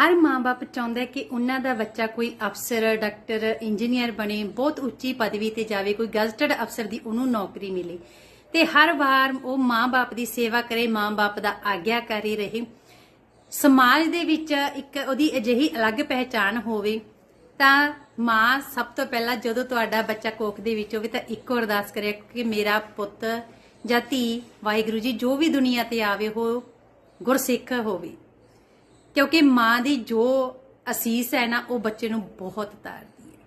ਹਰ ਮਾਂ-ਬਾਪ ਚਾਹੁੰਦਾ ਕਿ ਉਹਨਾਂ ਦਾ ਬੱਚਾ ਕੋਈ ਅਫਸਰ, ਡਾਕਟਰ, ਇੰਜੀਨੀਅਰ ਬਣੇ, ਬਹੁਤ ਉੱਚੀ ਪਦਵੀ ਤੇ ਜਾਵੇ, ਕੋਈ ਗਜ਼ਟਡ ਅਫਸਰ ਦੀ ਉਹਨੂੰ ਨੌਕਰੀ ਮਿਲੇ। ਤੇ ਹਰ ਵਾਰ ਉਹ ਮਾਂ-ਬਾਪ ਦੀ ਸੇਵਾ ਕਰੇ, ਮਾਂ-ਬਾਪ ਦਾ ਆਗਿਆਕਾਰੀ ਰਹੇ। ਸਮਾਜ ਦੇ ਵਿੱਚ ਇੱਕ ਉਹਦੀ ਅਜਿਹੀ ਅਲੱਗ ਪਹਿਚਾਨ ਹੋਵੇ, ਤਾਂ ਮਾਂ ਸਭ ਤੋਂ ਪਹਿਲਾਂ ਜਦੋਂ ਤੁਹਾਡਾ ਬੱਚਾ ਕੋਖ ਦੇ ਵਿੱਚ ਹੋਵੇ, ਤਾਂ ਇੱਕੋ ਅਰਦਾਸ ਕਰੇ ਕਿ ਮੇਰਾ ਪੁੱਤ ਜਾਂ ਧੀ ਵਾਹਿਗੁਰੂ ਜੀ, ਜੋ ਵੀ ਦੁਨੀਆ ਤੇ ਆਵੇ, ਉਹ ਗੁਰਸਿੱਖ ਹੋਵੇ। ਕਿਉਂਕਿ ਮਾਂ ਦੀ ਜੋ ਅਸੀਸ ਹੈ ਨਾ, ਉਹ ਬੱਚੇ ਨੂੰ ਬਹੁਤ ਤਾਰਦੀ ਹੈ।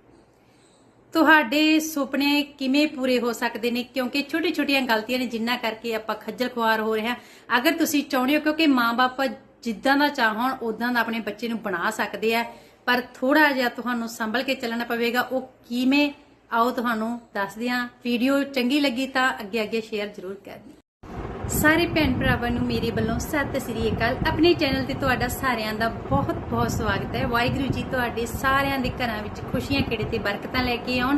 ਤੁਹਾਡੇ ਸੁਪਨੇ ਕਿਵੇਂ ਪੂਰੇ ਹੋ ਸਕਦੇ ਨੇ? ਕਿਉਂਕਿ ਛੋਟੀ-ਛੋਟੀਆਂ ਗਲਤੀਆਂ ਨੇ, ਜਿੰਨਾ ਕਰਕੇ ਆਪਾਂ ਖੱਜਲ ਖੁਆਰ ਹੋ ਰਹੇ ਹਾਂ। ਅਗਰ ਤੁਸੀਂ ਚਾਹੁੰਦੇ ਹੋ, ਕਿਉਂਕਿ ਮਾਂ-ਬਾਪ ਜਿੱਦਾਂ ਦਾ ਚਾਹਣ ਉਦਾਂ ਦਾ ਆਪਣੇ ਬੱਚੇ ਨੂੰ ਬਣਾ ਸਕਦੇ ਆ। ਪਰ ਥੋੜਾ ਜਿਹਾ ਤੁਹਾਨੂੰ ਸੰਭਲ ਕੇ ਚੱਲਣਾ ਪਵੇਗਾ। ਉਹ ਕਿਵੇਂ? ਆਓ ਤੁਹਾਨੂੰ ਦੱਸਦੇ ਹਾਂ। ਵੀਡੀਓ ਚੰਗੀ ਲੱਗੀ ਤਾਂ ਅੱਗੇ ਅੱਗੇ ਸ਼ੇਅਰ ਜ਼ਰੂਰ ਕਰਨੀ। ਸਾਰੇ ਭੈਣ ਭਰਾਵਾਂ ਨੂੰ ਮੇਰੇ ਵੱਲੋਂ ਸਤਿ ਸ੍ਰੀ ਅਕਾਲ। ਆਪਣੇ ਚੈਨਲ ਤੇ ਤੁਹਾਡਾ ਸਾਰਿਆਂ ਦਾ ਬਹੁਤ ਬਹੁਤ ਸਵਾਗਤ ਹੈ। ਵਾਹਿਗੁਰੂ ਜੀ ਤੁਹਾਡੇ ਸਾਰਿਆਂ ਦੇ ਘਰਾਂ ਵਿੱਚ ਖੁਸ਼ੀਆਂ ਖੇੜੇ ਤੇ ਬਰਕਤਾਂ ਲੈ ਕੇ ਆਉਣ।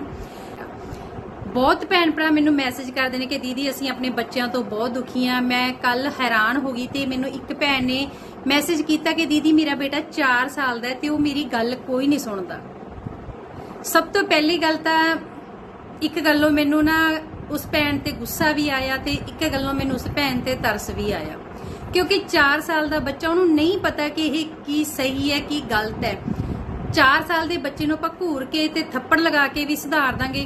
ਬਹੁਤ ਭੈਣ ਭਰਾ ਮੈਨੂੰ ਮੈਸੇਜ ਕਰਦੇ ਨੇ ਕਿ ਦੀਦੀ ਅਸੀਂ ਆਪਣੇ ਬੱਚਿਆਂ ਤੋਂ ਬਹੁਤ ਦੁਖੀ ਆ ਮੈਂ ਕੱਲ ਹੈਰਾਨ ਹੋ ਗਈ ਤੇ ਮੈਨੂੰ ਇੱਕ ਭੈਣ ਨੇ ਮੈਸੇਜ ਕੀਤਾ ਕਿ ਦੀਦੀ ਮੇਰਾ ਬੇਟਾ 4 ਸਾਲ ਦਾ ਹੈ ਤੇ ਉਹ ਮੇਰੀ ਗੱਲ ਕੋਈ ਨਹੀਂ ਸੁਣਦਾ। ਸਭ ਤੋਂ ਪਹਿਲੀ ਗੱਲ ਤਾਂ ਇੱਕ ਗੱਲੋਂ ਮੈਨੂੰ ਨਾ ਉਸ ਭੈਣ ਤੇ ਗੁੱਸਾ ਵੀ ਆਇਆ ਤੇ ਇੱਕ ਗੱਲੋਂ ਮੈਨੂੰ ਉਸ ਭੈਣ ਤੇ ਤਰਸ ਵੀ ਆਇਆ। ਕਿਉਂਕਿ 4 ਸਾਲ ਦਾ ਬੱਚਾ, ਉਹਨੂੰ ਨਹੀਂ ਪਤਾ ਕਿ ਇਹ ਕੀ ਸਹੀ ਹੈ, ਕੀ ਗਲਤ ਹੈ। 4 ਸਾਲ ਦੇ ਬੱਚੇ ਨੂੰ ਆਪਾਂ ਘੂਰ ਕੇ ਤੇ ਥੱਪੜ ਲਗਾ ਕੇ ਵੀ ਸੁਧਾਰ ਦਾਂਗੇ,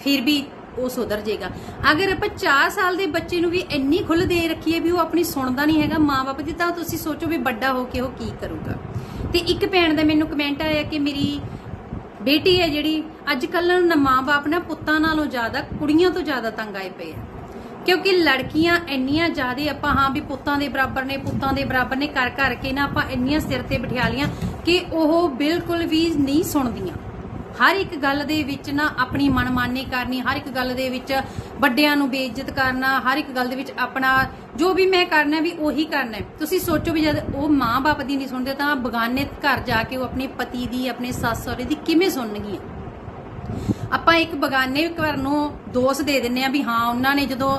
ਫਿਰ ਵੀ ਉਹ ਸੁਧਰ ਜਾਏਗਾ। ਅਗਰ ਆਪਾਂ 4 ਸਾਲ ਦੇ ਬੱਚੇ ਨੂੰ ਵੀ ਇੰਨੀ ਖੁੱਲ ਦੇ ਰੱਖੀਏ ਵੀ ਉਹ ਆਪਣੀ ਸੁਣਦਾ ਨਹੀਂ ਹੈਗਾ ਮਾਪੇ ਦੀ, ਤਾਂ ਤੁਸੀਂ ਸੋਚੋ ਵੀ ਵੱਡਾ ਹੋ ਕੇ ਉਹ ਕੀ ਕਰੂਗਾ। ਤੇ ਇੱਕ ਭੈਣ ਦਾ ਮੈਨੂੰ ਕਮੈਂਟ ਆਇਆ ਕਿ ਮੇਰੀ ਬੇਟੀ ਹੈ ਜਿਹੜੀ ਅੱਜ ਕੱਲ੍ਹ ਨਾ ਮਾਂ-ਬਾਪ ਨਾ ਪੁੱਤਾਂ ਨਾਲੋਂ ਜ਼ਿਆਦਾ, ਕੁੜੀਆਂ ਤੋਂ ਜ਼ਿਆਦਾ ਤੰਗ ਆਏ ਪਏ ਆ। ਕਿਉਂਕਿ ਲੜਕੀਆਂ ਇੰਨੀਆਂ ਜ਼ਿਆਦੇ ਆਪਾਂ ਹਾਂ ਵੀ ਪੁੱਤਾਂ ਦੇ ਬਰਾਬਰ ਨੇ, ਪੁੱਤਾਂ ਦੇ ਬਰਾਬਰ ਨੇ ਕਰ ਕਰ ਕੇ ਨਾ ਆਪਾਂ ਇੰਨੀਆਂ ਸਿਰ ਤੇ ਬਿਠਾ ਲੀਆਂ ਕਿ ਉਹ ਬਿਲਕੁਲ ਵੀ ਨਹੀਂ ਸੁਣਦੀਆਂ। ਹਰ ਇੱਕ ਗੱਲ ਦੇ ਵਿੱਚ ਨਾ ਆਪਣੀ ਮਨਮਾਨੀ ਕਰਨੀ, ਹਰ ਇੱਕ ਗੱਲ ਦੇ ਵਿੱਚ ਵੱਡਿਆਂ ਨੂੰ ਬੇਇੱਜ਼ਤ ਕਰਨਾ, ਹਰ ਇੱਕ ਗੱਲ ਦੇ ਵਿੱਚ ਆਪਣਾ ਜੋ ਵੀ ਮੈਂ ਕਰਨਾ ਵੀ ਉਹੀ ਕਰਨਾ ਤੁਸੀਂ ਸੋਚੋ ਵੀ ਜਦ ਉਹ ਮਾਂ-ਬਾਪ ਦੀ ਨਹੀਂ ਸੁਣਦੇ ਤਾਂ ਬਗਾਨੇ ਘਰ ਜਾ ਕੇ ਉਹ ਆਪਣੇ ਪਤੀ ਦੀ, ਆਪਣੇ ਸੱਸ ਸਹੁਰੇ ਦੀ ਕਿਵੇਂ ਸੁਣਨਗੀ ਆਪਾਂ ਇੱਕ ਬਗਾਨੇ ਘਰ ਨੂੰ ਦੋਸ਼ ਦੇ ਦਿੰਨੇ ਆ ਵੀ ਹਾਂ, ਉਹਨਾਂ ਨੇ ਜਦੋਂ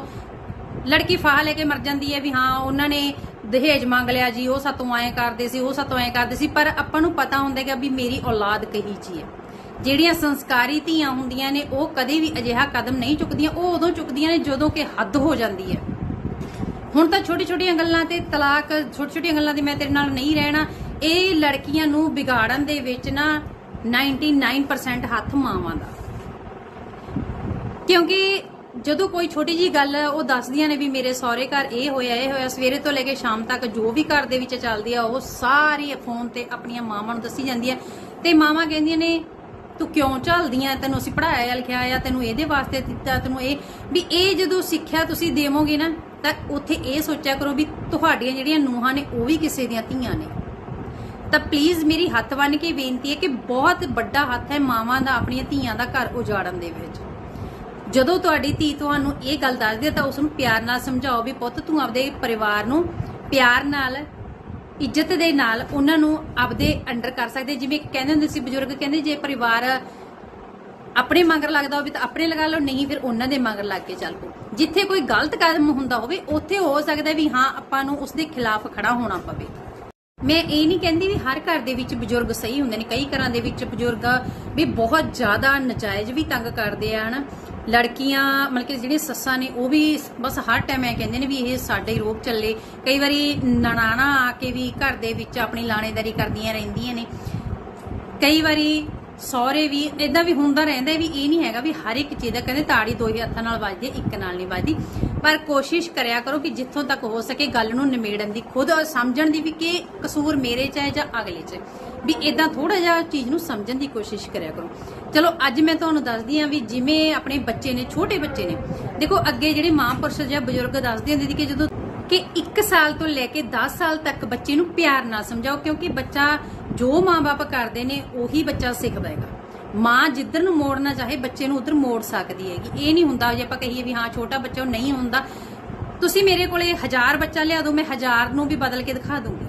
ਲੜਕੀ ਫਾਹ ਲੈ ਕੇ ਮਰ ਜਾਂਦੀ ਹੈ ਵੀ ਹਾਂ, ਉਹਨਾਂ ਨੇ ਦਹੇਜ ਮੰਗ ਲਿਆ ਜੀ, ਉਹ ਸਾਤੋਂ ਐਂ ਕਰਦੇ ਸੀ, ਉਹ ਸਾਤੋਂ ਐਂ ਕਰਦੇ ਸੀ, ਪਰ ਆਪਾਂ ਨੂੰ ਪਤਾ ਹੁੰਦਾ ਹੈਗਾ ਵੀ ਮੇਰੀ ਔਲਾਦ ਕਹੀ ਜੀ ਹੈ। ਜਿਹੜੀਆਂ ਸੰਸਕਾਰੀ ਧੀਆਂ ਹੁੰਦੀਆਂ ਨੇ, ਉਹ ਕਦੇ ਵੀ ਅਜਿਹਾ ਕਦਮ ਨਹੀਂ ਚੁੱਕਦੀਆਂ। ਉਹ ਉਦੋਂ ਚੁੱਕਦੀਆਂ ਨੇ ਜਦੋਂ ਕਿ ਹੱਦ ਹੋ ਜਾਂਦੀ ਹੈ। ਹੁਣ ਤਾਂ ਛੋਟੀ ਛੋਟੀਆਂ ਗੱਲਾਂ ਤੇ ਤਲਾਕ ਛੋਟੀ ਛੋਟੀਆਂ ਗੱਲਾਂ ਤੇ ਮੈਂ ਤੇਰੇ ਨਾਲ ਨਹੀਂ ਰਹਿਣਾ। ਇਹ ਲੜਕੀਆਂ ਨੂੰ ਵਿਗਾੜਨ ਦੇ ਵਿੱਚ ਨਾ 99% ਹੱਥ ਮਾਵਾਂ ਦਾ। ਕਿਉਂਕਿ ਜਦੋਂ ਕੋਈ ਛੋਟੀ ਜੀ ਗੱਲ ਉਹ ਦੱਸਦੀਆਂ ਨੇ ਵੀ ਮੇਰੇ ਸਹੁਰੇ ਘਰ ਇਹ ਹੋਇਆ ਇਹ ਹੋਇਆ। ਸਵੇਰੇ ਤੋਂ ਲੈ ਕੇ ਸ਼ਾਮ ਤੱਕ ਜੋ ਵੀ ਘਰ ਦੇ ਵਿੱਚ ਚੱਲਦੀ ਆ, ਉਹ ਸਾਰੀ ਫੋਨ ਤੇ ਆਪਣੀਆਂ ਮਾਵਾਂ ਨੂੰ ਦੱਸੀ ਜਾਂਦੀ ਹੈ ਤੇ ਮਾਵਾਂ ਕਹਿੰਦੀਆਂ ਨੇ ਤੂੰ ਕਿਉਂ ਝੱਲਦੀਆਂ ਤੈਨੂੰ ਅਸੀਂ ਪੜਾਇਆ ਲਿਖਿਆ ਆ, ਤੈਨੂੰ ਇਹਦੇ ਵਾਸਤੇ ਦਿੱਤਾ, ਤੈਨੂੰ ਇਹ, ਵੀ ਇਹ ਜਦੋਂ ਸਿੱਖਿਆ ਤੁਸੀਂ ਦੇਵੋਗੇ ਨਾ, ਤਾਂ ਉੱਥੇ ਇਹ ਸੋਚਿਆ ਕਰੋ ਵੀ ਤੁਹਾਡੀਆਂ ਜਿਹੜੀਆਂ ਨੂੰਹਾਂ ਨੇ, ਉਹ ਵੀ ਕਿਸੇ ਦੀਆਂ ਧੀਆਂ ਨੇ। ਤਾਂ ਪਲੀਜ਼ ਮੇਰੀ ਹੱਥ ਬੰਨ ਕੇ ਬੇਨਤੀ ਹੈ ਕਿ ਬਹੁਤ ਵੱਡਾ ਹੱਥ ਹੈ ਮਾਵਾਂ ਦਾ, ਆਪਣੀਆਂ ਧੀਆਂ ਦਾ ਘਰ ਉਜਾੜਨ ਦੇ ਵਿੱਚ। ਜਦੋਂ ਤੁਹਾਡੀ ਧੀ ਤੁਹਾਨੂੰ ਇਹ ਗੱਲ ਦੱਸਦੀ ਹੈ ਤਾਂ ਉਸ ਨੂੰ ਪਿਆਰ ਨਾਲ ਸਮਝਾਓ ਵੀ ਪੁੱਤ ਤੂੰ ਆਪਦੇ ਪਰਿਵਾਰ ਨੂੰ ਪਿਆਰ ਨਾਲ ਇੱਜ਼ਤ ਦੇ ਨਾਲ ਉਹਨਾਂ ਨੂੰ ਆਪਦੇ ਅੰਡਰ ਕਰ ਸਕਦੇ। ਜਿਵੇਂ ਕਹਿੰਦੇ ਹੁੰਦੇ ਸੀ ਬਜ਼ੁਰਗ, ਕਹਿੰਦੇ ਜੇ ਪਰਿਵਾਰ ਆਪਣੇ ਮਗਰ ਲੱਗਦਾ ਹੋਵੇ ਤਾਂ ਆਪਣੇ ਲਗਾ ਲਓ, ਨਹੀਂ ਫਿਰ ਉਹਨਾਂ ਦੇ ਮਗਰ ਲੱਗ ਕੇ ਚੱਲ ਪੋ ਜਿੱਥੇ ਕੋਈ ਗਲਤ ਕਦਮ ਹੁੰਦਾ ਹੋਵੇ, ਉੱਥੇ ਹੋ ਸਕਦਾ ਵੀ ਹਾਂ, ਆਪਾਂ ਨੂੰ ਉਸ ਦੇ ਖਿਲਾਫ ਖੜਾ ਹੋਣਾ ਪਵੇ। ਮੈਂ ਇਹ ਨਹੀਂ ਕਹਿੰਦੀ ਵੀ ਹਰ ਘਰ ਦੇ ਵਿੱਚ ਬਜ਼ੁਰਗ ਸਹੀ ਹੁੰਦੇ ਨੇ, ਕਈ ਘਰਾਂ ਦੇ ਵਿੱਚ ਬਜ਼ੁਰਗ ਵੀ ਬਹੁਤ ਜ਼ਿਆਦਾ ਨਜਾਇਜ਼ ਵੀ ਤੰਗ ਕਰਦੇ ਆ, ਹਨਾ। ਲੜਕੀਆਂ, ਮਤਲਬ ਕਿ ਜਿਹੜੀਆਂ ਸੱਸਾਂ ਨੇ, ਉਹ ਵੀ ਬਸ ਹਰ ਟਾਈਮ ਐ ਕਹਿੰਦੇ ਨੇ ਵੀ ਇਹ ਸਾਡੇ ਹੀ ਰੋਪ ਚੱਲੇ। ਕਈ ਵਾਰੀ ਨਨਾਣਾ ਆ ਕੇ ਵੀ ਘਰ ਦੇ ਵਿੱਚ ਆਪਣੀ ਲਾਣੇਦਾਰੀ ਕਰਦੀਆਂ ਰਹਿੰਦੀਆਂ ਨੇ। ਕਈ ਵਾਰੀ ਸਹੁਰੇ ਵੀ ਇਦਾਂ ਵੀ ਹੁੰਦਾ ਰਹਿੰਦਾ ਵੀ ਇਹ ਨਹੀਂ ਹੈਗਾ ਵੀ ਹਰ ਇੱਕ ਚੀਜ਼ ਦਾ ਕਹਿੰਦੇ ਤਾੜੀ ਦੋ ਹੀ ਹੱਥਾਂ ਨਾਲ ਵੱਜਦੀ ਇੱਕ ਨਾਲ ਨਹੀਂ ਵੱਜਦੀ। ਪਰ ਕੋਸ਼ਿਸ਼ ਕਰਿਆ ਕਰੋ ਕਿ ਜਿੱਥੋਂ ਤੱਕ ਹੋ ਸਕੇ ਗੱਲ ਨੂੰ ਨਿਮੇੜਨ ਦੀ, ਖੁਦ ਔਰ ਸਮਝਣ ਦੀ ਵੀ ਕਿ ਕਸੂਰ ਮੇਰੇ 'ਚ ਹੈ ਜਾਂ ਅਗਲੇ 'ਚ ਵੀ ਇਦਾਂ ਥੋੜਾ ਜਿਹਾ ਚੀਜ਼ ਨੂੰ ਸਮਝਣ ਦੀ ਕੋਸ਼ਿਸ਼ ਕਰਿਆ ਕਰੋ। ਚਲੋ, ਅੱਜ ਮੈਂ ਤੁਹਾਨੂੰ ਦੱਸਦੀ ਹਾਂ ਵੀ ਜਿਵੇਂ ਆਪਣੇ ਬੱਚੇ ਨੇ, ਛੋਟੇ ਬੱਚੇ ਨੇ, ਦੇਖੋ ਅੱਗੇ ਜਿਹੜੇ ਮਹਾਂਪੁਰਸ਼ ਜਾਂ ਬਜ਼ੁਰਗ ਦੱਸਦੇ ਹੁੰਦੇ ਸੀ ਕਿ ਜਦੋਂ ਕਿ 1 ਸਾਲ ਤੋਂ ਲੈ ਕੇ 10 ਸਾਲ ਤੱਕ ਬੱਚੇ ਨੂੰ ਪਿਆਰ ਨਾਲ ਸਮਝਾਓ, ਕਿਉਂਕਿ ਬੱਚਾ ਜੋ ਮਾਂ ਬਾਪ ਕਰਦੇ ਨੇ, ਉਹੀ ਬੱਚਾ ਸਿੱਖਦਾ ਹੈਗਾ। ਮਾਂ ਜਿੱਧਰ ਨੂੰ ਮੋੜਨਾ ਚਾਹੇ ਬੱਚੇ ਨੂੰ ਉਧਰ ਮੋੜ ਸਕਦੀ ਹੈਗੀ। ਇਹ ਨਹੀਂ ਹੁੰਦਾ ਜੇ ਆਪਾਂ ਕਹੀਏ ਵੀ ਹਾਂ ਛੋਟਾ ਬੱਚਾ ਉਹ ਨਹੀਂ ਹੁੰਦਾ। ਤੁਸੀਂ ਮੇਰੇ ਕੋਲੇ ਹਜ਼ਾਰ ਬੱਚਾ ਲਿਆ ਦਿਓ ਮੈਂ ਹਜ਼ਾਰ ਨੂੰ ਵੀ ਬਦਲ ਕੇ ਦਿਖਾ ਦੂੰਗੀ।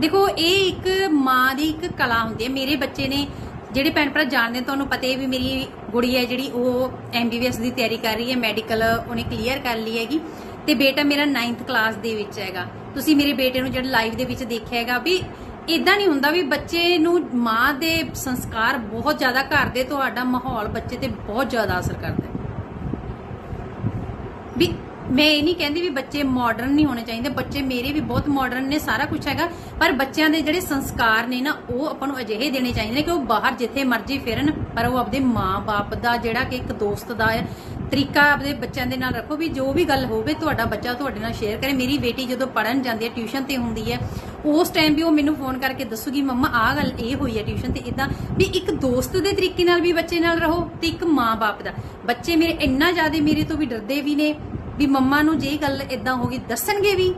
ਦੇਖੋ ਇਹ ਇੱਕ ਮਾਂ ਦੀ ਇੱਕ ਕਲਾ ਹੁੰਦੀ ਹੈ। ਮੇਰੇ ਬੱਚੇ ਨੇ ਜਿਹੜੇ ਭੈਣ ਭਰਾ ਜਾਣਦੇ ਨੇ, ਤੁਹਾਨੂੰ ਪਤਾ ਹੈ ਵੀ ਮੇਰੀ ਗੁੜੀ ਹੈ ਜਿਹੜੀ ਉਹ ਐਮਬੀਬੀਐਸ ਦੀ ਤਿਆਰੀ ਕਰ ਰਹੀ ਹੈ। ਮੈਡੀਕਲ ਉਹਨੇ ਕਲੀਅਰ ਕਰ ਲਈ ਹੈਗੀ। ਤੇ ਬੇਟਾ ਮੇਰਾ 9th ਕਲਾਸ ਦੇ ਵਿੱਚ ਹੈਗਾ। ਤੁਸੀਂ ਮੇਰੇ ਬੇਟੇ ਨੂੰ ਜਿਹੜਾ ਲਾਈਵ ਦੇ ਵਿੱਚ ਦੇਖਿਆ ਹੈਗਾ ਵੀ ਇਦਾਂ ਨਹੀਂ ਹੁੰਦਾ ਵੀ ਬੱਚੇ ਨੂੰ ਮਾਂ ਦੇ ਸੰਸਕਾਰ ਬਹੁਤ ਜ਼ਿਆਦਾ ਘਰ ਦੇ ਤੁਹਾਡਾ ਮਾਹੌਲ ਬੱਚੇ ਤੇ ਬਹੁਤ ਜ਼ਿਆਦਾ ਅਸਰ ਕਰਦਾ ਵੀ ਮੈਂ ਇਹ ਨਹੀਂ ਕਹਿੰਦੀ ਵੀ ਬੱਚੇ ਮਾਡਰਨ ਨਹੀਂ ਹੋਣੇ ਚਾਹੀਦੇ, ਬੱਚੇ ਮੇਰੇ ਵੀ ਬਹੁਤ ਮਾਡਰਨ ਨੇ, ਸਾਰਾ ਕੁਝ ਹੈਗਾ, ਪਰ ਬੱਚਿਆਂ ਦੇ ਜਿਹੜੇ ਸੰਸਕਾਰ ਨੇ ਨਾ, ਉਹ ਆਪਾਂ ਨੂੰ ਅਜਿਹੇ ਦੇਣੇ ਚਾਹੀਦੇ ਨੇ ਕਿ ਉਹ ਬਾਹਰ ਜਿੱਥੇ ਮਰਜ਼ੀ ਫਿਰਨ, ਪਰ ਉਹ ਆਪਦੇ ਮਾਂ-ਬਾਪ ਦਾ ਜਿਹੜਾ ਕਿ ਇੱਕ ਦੋਸਤ ਦਾ ਤਰੀਕਾ ਆਪਦੇ ਬੱਚਿਆਂ ਦੇ ਨਾਲ ਰੱਖੋ ਵੀ ਜੋ ਵੀ ਗੱਲ ਹੋਵੇ, ਤੁਹਾਡਾ ਬੱਚਾ ਤੁਹਾਡੇ ਨਾਲ ਸ਼ੇਅਰ ਕਰੇ। ਮੇਰੀ ਬੇਟੀ ਜਦੋਂ ਪੜਨ ਜਾਂਦੀ ਹੈ ਟਿਊਸ਼ਨ ਤੇ ਹੁੰਦੀ ਹੈ, ਉਸ ਟਾਈਮ ਵੀ ਉਹ ਮੈਨੂੰ ਫੋਨ ਕਰਕੇ ਦੱਸੂਗੀ, ਮੰਮਾ, ਆਹ ਗੱਲ ਇਹ ਹੋਈ ਹੈ ਟਿਊਸ਼ਨ ਤੇ ਇਦਾਂ ਵੀ ਇੱਕ ਦੋਸਤ ਦੇ ਤਰੀਕੇ ਨਾਲ ਵੀ ਬੱਚੇ ਨਾਲ ਰਹੋ ਤੇ ਇੱਕ ਮਾਂ-ਬਾਪ ਦਾ। ਬੱਚੇ ਮੇਰੇ ਇੰਨਾ ਜ਼ਿਆਦਾ ਮੇਰੇ ਤੋਂ ਵੀ ਡਰਦੇ ਵੀ ਨੇ ਵੀ ਮੰਮਾ ਨੂੰ ਜੇ ਗੱਲ ਇਦਾਂ ਹੋ ਗਈ ਦੱਸਣਗੇ ਵੀ?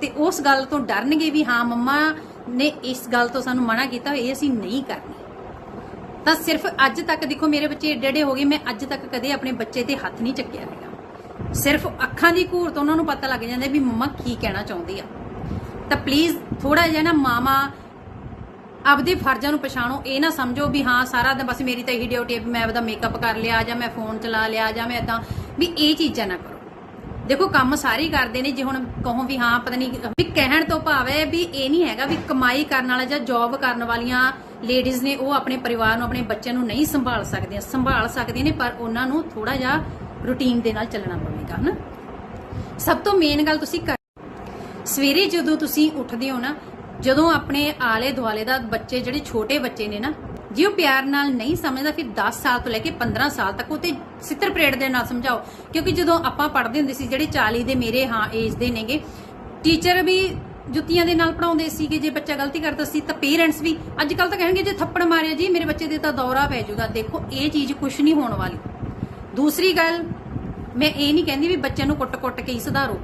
ਤੇ ਉਸ ਗੱਲ ਤੋਂ ਡਰਨਗੇ ਵੀ, ਹਾਂ, ਮੰਮਾ ਨੇ ਇਸ ਗੱਲ ਤੋਂ ਸਾਨੂੰ ਮਨਾ ਕੀਤਾ ਇਹ ਅਸੀਂ ਨਹੀਂ ਕਰਨੀ। ਤਾਂ ਸਿਰਫ ਅੱਜ ਤੱਕ ਦੇਖੋ ਮੇਰੇ ਬੱਚੇ ਏਡੇ ਏਡੇ ਹੋ ਗਏ, ਮੈਂ ਅੱਜ ਤੱਕ ਕਦੇ ਆਪਣੇ ਬੱਚੇ ਤੇ ਹੱਥ ਨਹੀਂ ਚੱਕਿਆ ਹੈਗਾ। ਸਿਰਫ ਅੱਖਾਂ ਦੀ ਘੂਰ ਤੋਂ ਉਹਨਾਂ ਨੂੰ ਪਤਾ ਲੱਗ ਜਾਂਦਾ ਵੀ ਮੰਮਾ ਕੀ ਕਹਿਣਾ ਚਾਹੁੰਦੀ ਆ। ਤਾਂ ਪਲੀਜ਼ ਥੋੜਾ ਜਿਹਾ ਨਾ ਮਾਮਾ ਆਪਦੇ ਫਰਜ਼ਾਂ ਨੂੰ ਪਛਾਣੋ, ਇਹ ਨਾ ਸਮਝੋ ਵੀ ਹਾਂ, ਸਾਰਾ ਦਿਨ ਬਸ ਮੇਰੀ ਤਾਂ ਇਹੀ ਡਿਊਟੀ ਹੈ ਵੀ ਮੈਂ ਆਪਦਾ ਮੇਕਅਪ ਕਰ ਲਿਆ ਜਾਂ ਮੈਂ ਫੋਨ ਚਲਾ ਲਿਆ ਜਾਂ ਮੈਂ ਇਦਾਂ ਵੀ ਇਹ ਚੀਜ਼ਾਂ ਨਾ ਕਰੋ। ਦੇਖੋ, ਕੰਮ ਸਾਰੇ ਕਰਦੇ ਨੇ, ਜੇ ਹੁਣ ਕਹੋ ਵੀ ਹਾਂ, ਪਤਾ ਨਹੀਂ ਵੀ ਕਹਿਣ ਤੋਂ ਭਾਵ ਹੈ ਵੀ ਇਹ ਨਹੀਂ ਹੈਗਾ ਵੀ ਕਮਾਈ ਕਰਨ ਵਾਲਾ ਜਾਂ ਜੌਬ ਕਰਨ ਵਾਲੀਆਂ ਲੇਡੀਜ਼ ਨੇ ਉਹ ਆਪਣੇ ਪਰਿਵਾਰ ਨੂੰ, ਆਪਣੇ ਬੱਚਿਆਂ ਨੂੰ ਨਹੀਂ ਸੰਭਾਲ ਸਕਦੀਆਂ ਸੰਭਾਲ ਸਕਦੀਆਂ ਨੇ, ਪਰ ਉਹਨਾਂ ਨੂੰ ਥੋੜਾ ਜਿਹਾ ਰੁਟੀਨ ਦੇ ਨਾਲ ਚੱਲਣਾ ਪਵੇਗਾ, ਹਨਾ? ਸਭ ਤੋਂ ਮੇਨ ਗੱਲ ਤੁਸੀਂ ਕਰ ਸਵੇਰੇ ਜਦੋਂ ਤੁਸੀਂ ਉੱਠਦੇ ਹੋ ਨਾ, ਜਦੋਂ ਆਪਣੇ ਆਲੇ ਦੁਆਲੇ ਦਾ ਬੱਚੇ, ਜਿਹੜੇ ਛੋਟੇ ਬੱਚੇ ਨੇ ਨਾ ਜੇ ਉਹ ਪਿਆਰ ਨਾਲ ਨਹੀਂ ਸਮਝਦਾ, ਫਿਰ 10 ਸਾਲ ਤੋਂ ਲੈ ਕੇ 15 ਸਾਲ ਤੱਕ ਉਹ ਤੇ ਸਿੱਤਰ ਪਰੇਡ ਦੇ ਨਾਲ ਸਮਝਾਓ। ਕਿਉਂਕਿ ਜਦੋਂ ਆਪਾਂ ਪੜ੍ਹਦੇ ਹੁੰਦੇ ਸੀ, ਜਿਹੜੇ 40 ਦੇ ਮੇਰੇ ਹਾਂ ਏਜ ਦੇ ਨੇਗੇ ਟੀਚਰ ਵੀ ਜੁੱਤੀਆਂ ਦੇ ਨਾਲ ਪੜਾਉਂਦੇ ਸੀਗੇ, ਜੇ ਬੱਚਾ ਗਲਤੀ ਕਰਦਾ ਸੀ ਤਾਂ ਪੇਰੈਂਟਸ ਵੀ ਅੱਜ ਕੱਲ ਤਾਂ ਕਹਿਣਗੇ, ਜੇ ਥੱਪੜ ਮਾਰਿਆ ਜੀ, ਮੇਰੇ ਬੱਚੇ ਦੇ ਤਾਂ ਦੌਰਾ ਪੈ ਜਾਊਗਾ। ਦੇਖੋ, ਇਹ ਚੀਜ਼ ਕੁਝ ਨਹੀਂ ਹੋਣ ਵਾਲੀ। ਦੂਸਰੀ ਗੱਲ, ਮੈਂ ਇਹ ਨਹੀਂ ਕਹਿੰਦੀ ਵੀ ਬੱਚਿਆਂ ਨੂੰ ਕੁੱਟ-ਕੁੱਟ ਕੇ ਹੀ ਸੁਧਾਰੋ।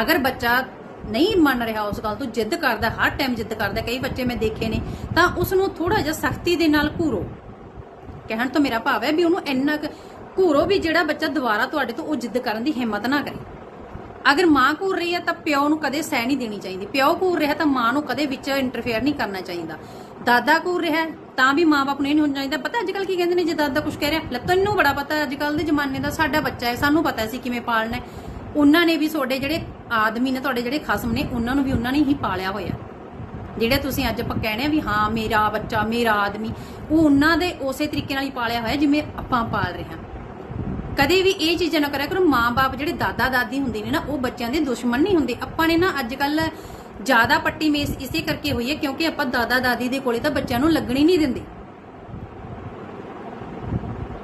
ਅਗਰ ਬੱਚਾ ਨਹੀਂ ਮੰਨ ਰਿਹਾ ਉਸ ਗੱਲ ਤੋਂ, ਜਿੱਦ ਕਰਦਾ, ਹਰ ਟਾਈਮ ਜਿੱਦ ਕਰਦਾ, ਕਈ ਬੱਚੇ ਮੈਂ ਦੇਖੇ ਨੇ, ਤਾਂ ਉਸ ਨੂੰ ਥੋੜਾ ਜਿਹਾ ਸਖਤੀ ਦੇ ਨਾਲ ਘੂਰੋ। ਕਹਿਣ ਤੋਂ ਮੇਰਾ ਭਾਵ ਹੈ ਵੀ ਉਹਨੂੰ ਇੰਨਾ ਕੁ ਘੂਰੋ ਵੀ ਜਿਹੜਾ ਬੱਚਾ ਦੁਬਾਰਾ ਤੁਹਾਡੇ ਤੋਂ ਉਹ ਜਿੱਦ ਕਰਨ ਦੀ ਹਿੰਮਤ ਨਾ ਕਰੇ। ਅਗਰ ਮਾਂ ਘੂਰ ਰਹੀ ਹੈ ਤਾਂ ਪਿਓ ਨੂੰ ਕਦੇ ਸਹਿ ਨਹੀਂ ਦੇਣੀ ਚਾਹੀਦੀ। ਪਿਓ ਘੂਰ ਰਿਹਾ ਤਾਂ ਮਾਂ ਨੂੰ ਕਦੇ ਵਿੱਚ ਇੰਟਰਫੇਅਰ ਨਹੀਂ ਕਰਨਾ ਚਾਹੀਦਾ। ਦਾਦਾ ਘੂਰ ਰਿਹਾ ਤਾਂ ਵੀ ਮਾਂ-ਬਾਪ ਨੂੰ ਇਹ ਨਹੀਂ ਹੋਣਾ ਚਾਹੀਦਾ। ਪਤਾ ਅੱਜ ਕੱਲ ਕੀ ਕਹਿੰਦੇ ਨੇ, ਜੇ ਦਾਦਾ ਕੁਝ ਕਹਿ ਰਿਹਾ, ਲੈ ਤੈਨੂੰ ਬੜਾ ਪਤਾ ਅੱਜ ਕੱਲ ਦੇ ਜ਼ਮਾਨੇ ਦਾ ਸਾਡਾ ਬੱਚਾ ਹੈ, ਸਾਨੂੰ ਪਤਾ ਸੀ ਕਿਵੇਂ ਪਾਲਣਾ ਹੈ। ਉਹਨਾਂ ਨੇ ਵੀ ਤੁਹਾਡੇ ਜਿਹੜੇ ਆਦਮੀ ਨੇ, ਤੁਹਾਡੇ ਜਿਹੜੇ ਖਸਮ ਨੇ, ਉਹਨਾਂ ਨੂੰ ਵੀ ਉਹਨਾਂ ਨੇ ਹੀ ਪਾਲਿਆ ਹੋਇਆ। ਜਿਹੜੇ ਤੁਸੀਂ ਅੱਜ ਆਪਾਂ ਕਹਿੰਦੇ ਆ ਵੀ ਹਾਂ, ਮੇਰਾ ਬੱਚਾ, ਮੇਰਾ ਆਦਮੀ, ਉਹ ਉਹਨਾਂ ਦੇ ਉਸੇ ਤਰੀਕੇ ਨਾਲ ਹੀ ਪਾਲਿਆ ਹੋਇਆ ਜਿਵੇਂ ਆਪਾਂ ਪਾਲ ਰਹੇ ਹਾਂ। ਕਦੇ ਵੀ ਇਹ ਚੀਜ਼ਾਂ ਨਾ ਕਰਿਆ ਕਰੋ, ਮਾਂ-ਬਾਪ ਜਿਹੜੇ ਦਾਦਾ ਦਾਦੀ ਹੁੰਦੇ ਨੇ ਨਾ, ਉਹ ਬੱਚਿਆਂ ਦੇ ਦੁਸ਼ਮਣ ਨਹੀਂ ਹੁੰਦੇ। ਆਪਾਂ ਨੇ ਨਾ ਅੱਜ ਕੱਲ ਜ਼ਿਆਦਾ ਪੱਟੀ ਮੇਸ ਇਸੇ ਕਰਕੇ ਹੋਈ ਹੈ ਕਿਉਂਕਿ ਆਪਾਂ ਦਾਦਾ ਦਾਦੀ ਦੇ ਕੋਲੇ ਤਾਂ ਬੱਚਿਆਂ ਨੂੰ ਲੱਗਣੀ ਨਹੀਂ ਦਿੰਦੇ।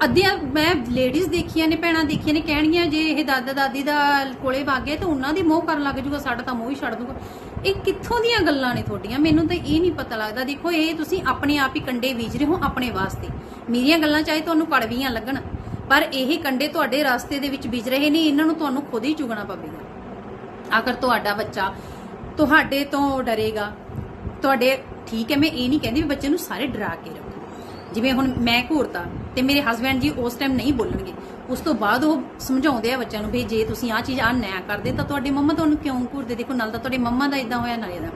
ਅੱਧੀਆਂ ਮੈਂ ਲੇਡੀਜ਼ ਦੇਖੀਆਂ ਨੇ, ਭੈਣਾਂ ਦੇਖੀਆਂ ਨੇ, ਕਹਿਣਗੀਆਂ ਜੇ ਇਹ ਦਾਦਾ ਦਾਦੀ ਦਾ ਕੋਲੇ ਵਾਗੇ ਤਾਂ ਉਹਨਾਂ ਦੀ ਮੋਹ ਕਰਨ ਲੱਗ ਜੂਗਾ, ਸਾਡਾ ਤਾਂ ਮੋਹ ਹੀ ਛੱਡ ਦੂਗਾ। ਇਹ ਕਿੱਥੋਂ ਦੀਆਂ ਗੱਲਾਂ ਨੇ ਤੁਹਾਡੀਆਂ? ਮੈਨੂੰ ਤਾਂ ਇਹ ਨਹੀਂ ਪਤਾ ਲੱਗਦਾ। ਦੇਖੋ, ਇਹ ਤੁਸੀਂ ਆਪਣੇ ਆਪ ਹੀ ਕੰਡੇ ਬੀਜ ਰਹੇ ਹੋ ਆਪਣੇ ਵਾਸਤੇ। ਮੇਰੀਆਂ ਗੱਲਾਂ ਚਾਹੇ ਤੁਹਾਨੂੰ ਕੜਵੀਆਂ ਲੱਗਣ, ਪਰ ਇਹ ਕੰਡੇ ਤੁਹਾਡੇ ਰਸਤੇ ਦੇ ਵਿੱਚ ਬੀਜ ਰਹੇ ਨੇ, ਇਹਨਾਂ ਨੂੰ ਤੁਹਾਨੂੰ ਖੁਦ ਹੀ ਚੁਗਣਾ ਪਵੇਗਾ। ਅਗਰ ਤੁਹਾਡਾ ਬੱਚਾ ਤੁਹਾਡੇ ਤੋਂ ਡਰੇਗਾ, ਤੁਹਾਡੇ, ਠੀਕ ਹੈ, ਮੈਂ ਇਹ ਨਹੀਂ ਕਹਿੰਦੀ ਵੀ ਬੱਚੇ ਨੂੰ ਸਾਰੇ ਡਰਾ ਕੇ ਰੱਖੋ। ਜਿਵੇਂ ਹੁਣ ਮੈਂ ਘੂਰਤਾ ਤੇ ਮੇਰੇ ਹਸਬੰਡ ਜੀ ਉਸ ਟਾਈਮ ਨਹੀਂ ਬੋਲਣਗੇ। ਉਸ ਤੋਂ ਬਾਅਦ ਉਹ ਸਮਝਾਉਂਦੇ ਆ ਬੱਚਿਆਂ ਨੂੰ ਵੀ ਜੇ ਤੁਸੀਂ ਆਹ ਚੀਜ਼ ਆ ਨਾ ਕਰਦੇ ਤਾਂ ਤੁਹਾਡੇ ਮੰਮਾ ਤੁਹਾਨੂੰ ਕਿਉਂ ਘੂਰਦੇ? ਦੇਖੋ, ਨਾਲ ਤਾਂ ਤੁਹਾਡੇ ਮੰਮਾ ਦਾ ਇਦਾਂ ਹੋਇਆ, ਨਾਲ ਇਹਦਾ।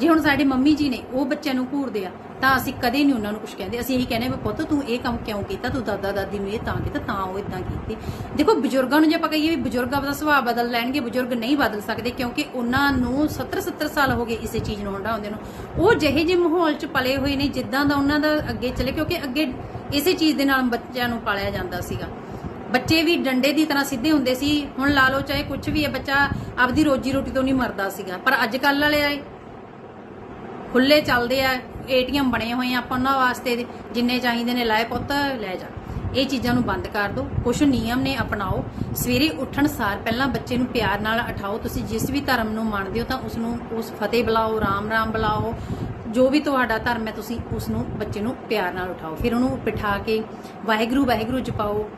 ਜੇ ਹੁਣ ਸਾਡੇ ਮੰਮੀ ਜੀ ਨੇ ਉਹ ਬੱਚਿਆਂ ਨੂੰ ਘੂਰਦੇ ਆ, ਤਾਂ ਅਸੀਂ ਕਦੇ ਨਹੀਂ ਉਹਨਾਂ ਨੂੰ ਕੁਝ ਕਹਿੰਦੇ। ਅਸੀਂ ਇਹੀ ਕਹਿੰਦੇ ਵੀ ਪੁੱਤ ਤੂੰ ਇਹ ਕੰਮ ਕਿਉਂ ਕੀਤਾ? ਤੂੰ ਦਾਦਾ ਦਾਦੀ ਨੂੰ ਇਹ ਤਾਂ ਕੀਤਾ, ਤਾਂ ਉਹ ਇਦਾਂ ਕੀਤੀ। ਦੇਖੋ, ਬਜ਼ੁਰਗਾਂ ਨੂੰ ਜੇ ਆਪਾਂ ਕਹੀਏ ਵੀ ਬਜ਼ੁਰਗ ਆਪਦਾ ਸੁਭਾਅ ਬਦਲ ਲੈਣਗੇ, ਬਜ਼ੁਰਗ ਨਹੀਂ ਬਦਲ ਸਕਦੇ ਕਿਉਂਕਿ ਉਹਨਾਂ ਨੂੰ 70 70 ਸਾਲ ਹੋ ਗਏ ਇਸੇ ਚੀਜ਼ ਨੂੰ ਹੰਡਾ ਨੂੰ। ਉਹ ਜਿਹੇ ਜਿਹੇ ਮਾਹੌਲ 'ਚ ਪਲੇ ਹੋਏ ਨੇ, ਜਿੱਦਾਂ ਦਾ ਉਹਨਾਂ ਦਾ ਅੱਗੇ ਚਲੇ, ਕਿਉਂਕਿ ਅੱਗੇ ਇਸੇ ਚੀਜ਼ ਦੇ ਨਾਲ ਬੱਚਿਆਂ ਨੂੰ ਪਾਲਿਆ ਜਾਂਦਾ ਸੀਗਾ। ਬੱਚੇ ਵੀ ਡੰਡੇ ਦੀ ਤਰ੍ਹਾਂ ਸਿੱਧੇ ਹੁੰਦੇ ਸੀ। ਹੁਣ ਲਾ ਲਓ, ਚਾਹੇ ਕੁਝ ਵੀ ਹੈ, ਬੱਚਾ ਆਪਦੀ ਰੋਜੀ ਰੋਟੀ ਤੋਂ ਨਹੀਂ ਮਰਦਾ ਸੀਗਾ। ਪਰ ਅੱਜ ਕੱਲ ਵਾਲੇ ਆਏ ਖੁੱਲੇ ਚੱਲਦੇ ਆ, ਏਟੀਐਮ ਬਣੇ ਹੋਏ ਆ ਆਪਾਂ ਉਹਨਾਂ ਵਾਸਤੇ ਜਿੰਨੇ ਚਾਹੀਦੇ ਨੇ ਲਾਏ ਪੁੱਤ, ਲੈ ਜਾ। ਇਹ ਚੀਜ਼ਾਂ ਨੂੰ ਬੰਦ ਕਰ ਦਿਓ ਕੁਝ ਨਿਯਮ ਨੇ ਅਪਣਾਓ। ਸਵੇਰੇ ਉੱਠਣ ਸਾਰ ਪਹਿਲਾਂ ਬੱਚੇ ਨੂੰ ਪਿਆਰ ਨਾਲ ਉਠਾਓ। ਤੁਸੀਂ ਜਿਸ ਵੀ ਧਰਮ ਨੂੰ ਮੰਨਦੇ ਹੋ ਤਾਂ ਉਸ ਨੂੰ ਉਸ ਫਤਿਹ ਬੁਲਾਓ, ਰਾਮ ਰਾਮ ਬੁਲਾਓ। ਜੋ ਵੀ ਤੁਹਾਡਾ ਧਰਮ ਹੈ, ਤੁਸੀਂ ਉਸ ਨੂੰ ਬੱਚੇ ਨੂੰ ਪਿਆਰ ਨਾਲ ਉਠਾਓ। ਫਿਰ ਉਹਨੂੰ ਬਿਠਾ ਕੇ ਵਾਹਿਗੁਰੂ ਵਾਹਿਗੁਰੂ ਜਪਾਓ।